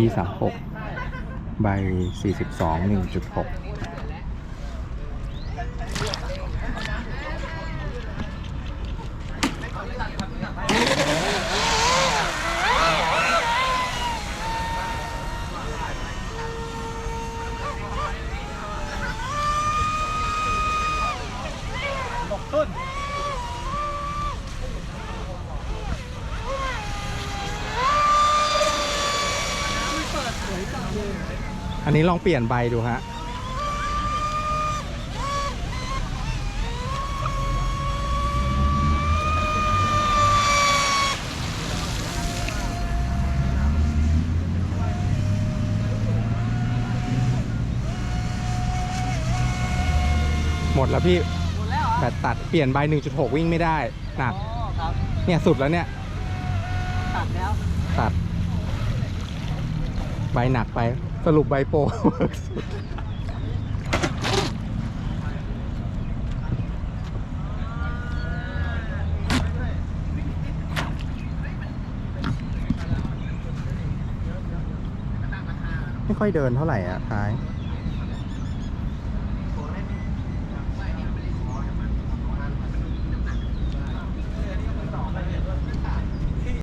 E36 ใบ 42 1.6 องหนึ่งจุดหกอันนี้ลองเปลี่ยนใบดูฮะ หมดแล้วพี่หมดแล้วเหรอแบตตัดเปลี่ยนใบ 1.6 วิ่งไม่ได้หนัก อ๋อครับเนี่ยสุดแล้วเนี่ย ตัดแล้ว ตัด ใบหนักไป สรุปใบโปรสุดไม่ค่อยเดินเท่าไหร่อะท้าย